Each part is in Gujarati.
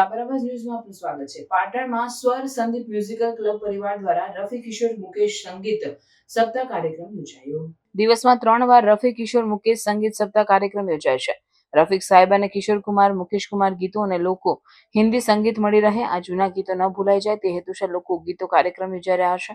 આવાજ ન્યૂઝમાં આપનું સ્વાગત છે. પાટણમાં સ્વર સંદીપ મ્યુઝિકલ ક્લબ પરિવાર દ્વારા રફી કિશોર મુકેશ સંગીત સપ્તાહ કાર્યક્રમ યોજાયો. દિવસમાં ત્રણ વાર રફી કિશોર મુકેશ સંગીત સપ્તાહ કાર્યક્રમ યોજાય છે. રફીક સાહેબ અને કિશોર કુમાર, મુકેશ કુમાર ગીતો અને લોકો હિન્દી સંગીત મળી રહે. આ જૂના ગીતો ન ભૂલાઈ જાય. તે હેતુસર લોકો ગીતો કાર્યક્રમ યોજાઈ રહ્યા છે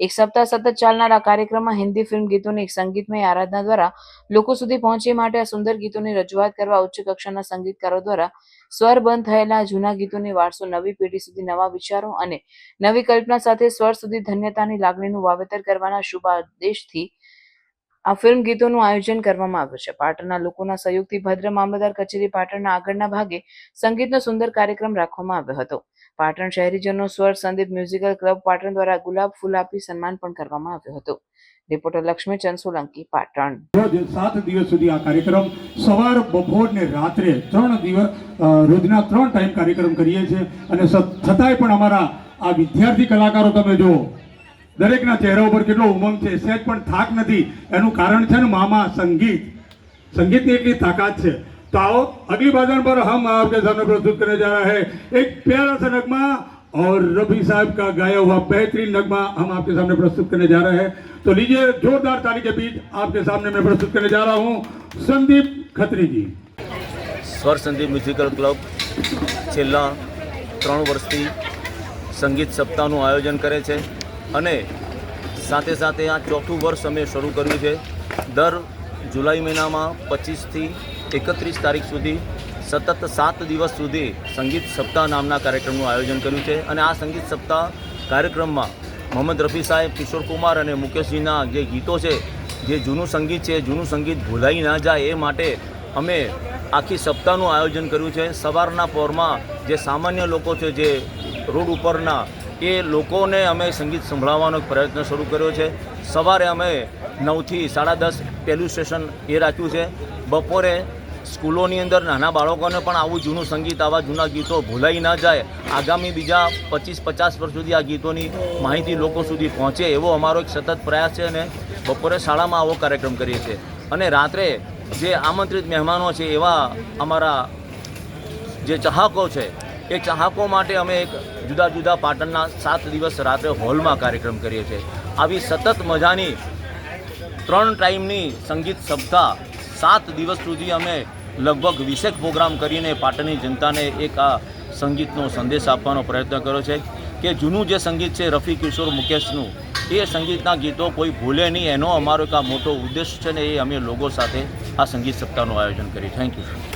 એક સપ્તાહ સતત ચાલનાર આ કાર્યક્રમમાં હિન્દી ફિલ્મ ગીતોની એક સંગીતમય આરાધના દ્વારા લોકો સુધી પહોંચે માટે આ સુંદર ગીતોની રજૂઆત કરવા ઉચ્ચ કક્ષાના સંગીતકારો દ્વારા સ્વર બંધ થયેલા જૂના ગીતોની વારસો નવી પેઢી સુધી નવા વિચારો અને નવી કલ્પના સાથે સ્વર સુધી ધન્યતાની લાગણીનું વાવેતર કરવાના શુભ આદેશથી આ ફિલ્મ ગીતોનું આયોજન કરવામાં આવ્યું છે. પાટણના લોકોના સહયોગથી ભદ્ર મામલતદાર કચેરી પાટણના આગળના ભાગે સંગીતનો સુંદર કાર્યક્રમ રાખવામાં આવ્યો હતો. પાટણ શહેરીજનો સ્વર, સંદીપ મ્યુઝિકલ ક્લબ પાટણ દ્વારા ગુલાબ ફૂલ આપી સન્માન પણ કરવામાં આવ્યું હતું. રિપોર્ટર લક્ષ્મીચંદ સોલંકી પાટણ. સાત દિવસ સુધી આ કાર્યક્રમ સવાર, બપોર ને રાત્રે ત્રણ દિવસ રોજના ત્રણ ટાઈમ કાર્યક્રમ કરીએ છીએ. અને છતાંય પણ અમારા આ વિદ્યાર્થી કલાકારો તમે જુઓ દરેકના ચહેરા ઉપર કેટલો ઉમંગ છે સહેજ પણ થાક નથી એનું કારણ છે ને મામા સંગીત संगीत की इतनी ताकत है तो आओ अगली बाजार पर हम आपके सामने प्रस्तुत करने जा रहे हैं एक प्यारा सा नगमा और रफी साहब का गाया हुआ बेहतरीन नगमा हम आपके सामने प्रस्तुत करने जा रहे हैं तो लीजिए जोरदार ताली के बीच आपके सामने मैं प्रस्तुत करने जा रहा हूँ संदीप खत्री जी સ્વર સંદીપ મ્યુઝિકલ ક્લબ છેલ્લા ત્રણ વર્ષથી સંગીત સપ્તાહનું આયોજન કરે છે અને સાથે સાથે આ ચોથું વર્ષ અમે શરૂ કર્યું છે. દર જુલાઈ મહિનામાં પચીસથી એકત્રીસ તારીખ સુધી સતત સાત દિવસ સુધી સંગીત સપ્તાહ નામના કાર્યક્રમનું આયોજન કર્યું છે અને આ સંગીત સપ્તાહ કાર્યક્રમમાં મોહમ્મદ રફી સાહેબ, કિશોર કુમાર અને મુકેશજીના જે ગીતો છે, જે જૂનું સંગીત છે, જૂનું સંગીત ભૂલાઈ ના જાય એ માટે અમે આખી સપ્તાહનું આયોજન કર્યું છે. સવારના પહોરમાં જે સામાન્ય લોકો છે, જે રોડ ઉપરના એ લોકોને અમે સંગીત સંભળાવવાનો પ્રયત્ન શરૂ કર્યો છે. સવારે અમે નવથી સાડા દસ પહેલું સ્ટેશન એ રાખ્યું છે. બપોરે સ્કૂલોની અંદર નાના બાળકોને પણ આવું જૂનું સંગીત, આવા જૂના ગીતો ભૂલાઈ ના જાય. આગામી બીજા પચીસ, પચાસ વર્ષ સુધી આ ગીતોની માહિતી લોકો સુધી પહોંચે એવો અમારો એક સતત પ્રયાસ છે અને બપોરે શાળામાં આવો કાર્યક્રમ કરીએ છીએ. અને રાત્રે જે આમંત્રિત મહેમાનો છે એવા અમારા જે ચાહકો છે એ ચાહકો માટે અમે એક જુદા જુદા પાટણના સાત દિવસ રાત્રે હોલમાં કાર્યક્રમ કરીએ છીએ. આવી સતત મજાની ત્રણ ટાઈમની સંગીત સપ્તાહ સાત દિવસ સુધી અમે લગભગ વીસેક પ્રોગ્રામ કરીને પાટણની જનતાને એક આ સંગીતનો સંદેશ આપવાનો પ્રયત્ન કર્યો છે કે જૂનું જે સંગીત છે રફી કિશોર મુકેશનું, એ સંગીતના ગીતો કોઈ ભૂલે નહીં. એનો અમારો એક આ મોટો ઉદ્દેશ છે ને એ અમે લોકો સાથે આ સંગીત સપ્તાહનું આયોજન કર્યું થેન્ક યુ